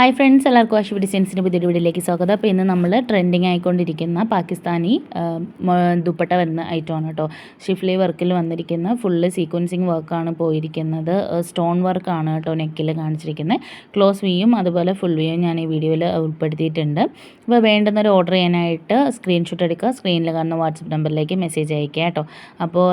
Hi friends എല്ലാവർക്കും അശ്വ ഡിസൈൻസിന്റെ പുതിയ വീഡിയോയിലേക്ക് സ്വാഗതം. അപ്പോൾ ഇന്ന് നമ്മൾ ട്രെൻഡിങ് ആയിക്കൊണ്ടിരിക്കുന്ന പാകിസ്ഥാനി ദുപ്പട്ട വരുന്ന ഐറ്റമാണ് കേട്ടോ. ഷിഫ്ലി വർക്കിൽ വന്നിരിക്കുന്ന ഫുള്ള് സീക്വൻസിങ് വർക്കാണ് പോയിരിക്കുന്നത്. സ്റ്റോൺ വർക്കാണ് കേട്ടോ നെക്കിൽ കാണിച്ചിരിക്കുന്നത് ക്ലോസ് വിയും അതുപോലെ ഫുൾ വിയും ഞാൻ ഈ വീഡിയോയിൽ ഉൾപ്പെടുത്തിയിട്ടുണ്ട്. അപ്പോൾ വേണ്ടുന്നൊരു ഓർഡർ ചെയ്യാനായിട്ട് സ്ക്രീൻഷോട്ട് എടുക്കുക. സ്ക്രീനിൽ കാണുന്ന വാട്സപ്പ് നമ്പറിലേക്ക് മെസ്സേജ് അയക്കുക കേട്ടോ. അപ്പോൾ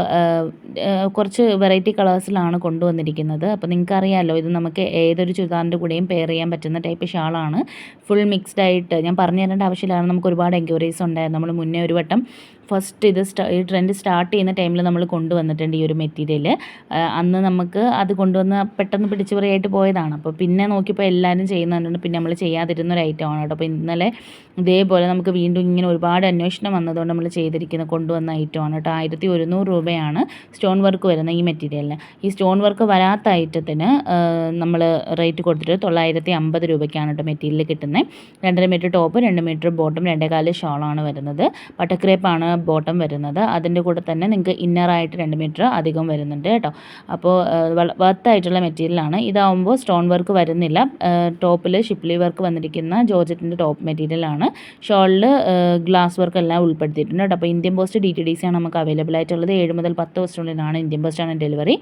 കുറച്ച് വെറൈറ്റി കളേഴ്സിലാണ് കൊണ്ടുവന്നിരിക്കുന്നത്. അപ്പോൾ നിങ്ങൾക്കറിയാമല്ലോ ഇത് നമുക്ക് ഏതൊരു ചുരിദാറിന്റെ കൂടെയും പെയർ ചെയ്യാൻ പറ്റുന്ന ഷാളാണ് ഫുൾ മിക്സ്ഡ് ആയിട്ട് ഞാൻ പറഞ്ഞു തരേണ്ട ആവശ്യമില്ല നമുക്ക് ഒരുപാട് എൻക്വയറീസ് ഉണ്ടായിരുന്നു. നമ്മൾ മുന്നേ ഒരു വട്ടം ഫസ്റ്റ് ഇത് ഈ ട്രെൻഡ് സ്റ്റാർട്ട് ചെയ്യുന്ന ടൈമിൽ നമ്മൾ കൊണ്ടുവന്നിട്ടുണ്ട് ഈ ഒരു മെറ്റീരിയൽ അന്ന് നമുക്ക് അത് കൊണ്ടുവന്ന് പെട്ടെന്ന് പിടിച്ചു പറയായിട്ട് പോയതാണ്. അപ്പോൾ പിന്നെ നോക്കിയപ്പോൾ എല്ലാവരും ചെയ്യുന്നുണ്ട് പിന്നെ നമ്മൾ ചെയ്യാതിരുന്ന ഒരു ഐറ്റം ആണ് കേട്ടോ. അപ്പോൾ ഇന്നലെ ഇതേപോലെ നമുക്ക് വീണ്ടും ഇങ്ങനെ ഒരുപാട് അന്വേഷണം വന്നതുകൊണ്ട് നമ്മൾ ചെയ്തിരിക്കുന്ന കൊണ്ടുവന്ന ഐറ്റം ആണ് കേട്ടോ. ആയിരത്തി ഒരുന്നൂറ് രൂപയാണ് സ്റ്റോൺ വർക്ക് വരുന്ന ഈ മെറ്റീരിയലിന്. ഈ സ്റ്റോൺ വർക്ക് വരാത്ത ഐറ്റത്തിന് നമ്മൾ റേറ്റ് കൊടുത്തിട്ട് തൊള്ളായിരത്തി അമ്പത് രൂപയ്ക്കാണ് കേട്ടോ മെറ്റീരിയൽ കിട്ടുന്നത് രണ്ടര മീറ്റർ ടോപ്പ് രണ്ട് മീറ്റർ ബോട്ടം രണ്ടേകാൽ ഷോളാണ് വരുന്നത്. പട്ടക്രേപ്പാണ് ബോട്ടം വരുന്നത്. അതിന്റെ കൂടെ തന്നെ നിങ്ങൾക്ക് ഇന്നറായിട്ട് രണ്ട് മീറ്റർ അധികം വരുന്നുണ്ട് കേട്ടോ. അപ്പോൾ വർത്തായിട്ടുള്ള മെറ്റീരിയലാണ് ഇതാവുമ്പോൾ സ്റ്റോൺ വർക്ക് വരുന്നില്ല. ടോപ്പിൽ ഷിപ്ലി വർക്ക് വന്നിരിക്കുന്ന ജോർജറ്റിന്റെ ടോപ്പ് മെറ്റീരിയലാണ് ഷോളിൽ ഗ്ലാസ് വർക്ക് എല്ലാം ഉൾപ്പെടുത്തിയിട്ടുണ്ട് കേട്ടോ. അപ്പോൾ Indian post D T D C ആണ് നമുക്ക് അവൈലബിൾ ആയിട്ടുള്ളത്. ഏഴ് മുതൽ പത്ത് ദിവസത്തിനുള്ളിലാണ് ഇന്ത്യൻ പോസ്റ്റാണ് delivery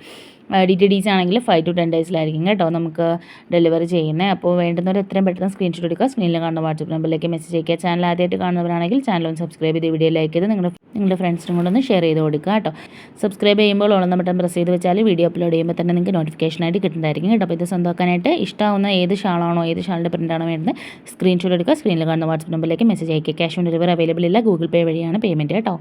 D T D C ആണെങ്കിൽ ഫൈവ് ടു ടെൻ ഡേയ്സിലായിരിക്കും കേട്ടോ നമുക്ക് ഡെലിവറി ചെയ്യുന്നത്. അപ്പോൾ വേണ്ടുന്നവർ എത്രയും പെട്ടെന്ന് സ്ക്രീൻഷോട്ട് എടുക്കുക. സ്ക്രീനിൽ കാണുന്ന വാട്സപ്പ് നമ്പറിലേക്ക് മെസ്സേജ് അയക്കുക ചാനൽ ആദ്യമായിട്ട് കാണുന്നവരാണെങ്കിൽ ചാനൽ ഒന്ന് സബ്സ്ക്രൈബ് ചെയ്ത് വീഡിയോ ലൈക്ക് ചെയ്ത് നിങ്ങളുടെ നിങ്ങളുടെ ഫ്രണ്ട്സിനും കൂടെ ഒന്ന് ഷെയർ ചെയ്ത് കൊടുക്കുക കേട്ടോ. സബ്സ്ക്രൈബ് ചെയ്യുമ്പോൾ ഓളം ബട്ടൺ പ്രസ് ചെയ്ത് വെച്ചാൽ വീഡിയോ അപ്ലോഡ് ചെയ്യുമ്പോൾ തന്നെ നിങ്ങൾക്ക് നോട്ടിഫിക്കേഷനായിട്ട് കിട്ടുന്നതായിരിക്കും കേട്ടോ. അപ്പോൾ ഇത് സ്വന്തമാക്കാനായിട്ട് ഇഷ്ടമാവുന്ന ഏത് ഷാളാണോ ഏത് ഷാളിന്റെ പ്രിന്റാണോ വേണ്ടത് സ്ക്രീൻഷോട്ട് എടുക്കുക. സ്ക്രീനിൽ കാണുന്ന വാട്സപ്പ് നമ്പറിലേക്ക് മെസ്സേജ് അയക്കുക. ക്യാഷ് ഓൺ ഡെലിവറി അവൈലബിൾ ഇല്ല. ഗൂഗിൾ പേ വഴിയാണ് പേയ്മെന്റ് കേട്ടോ.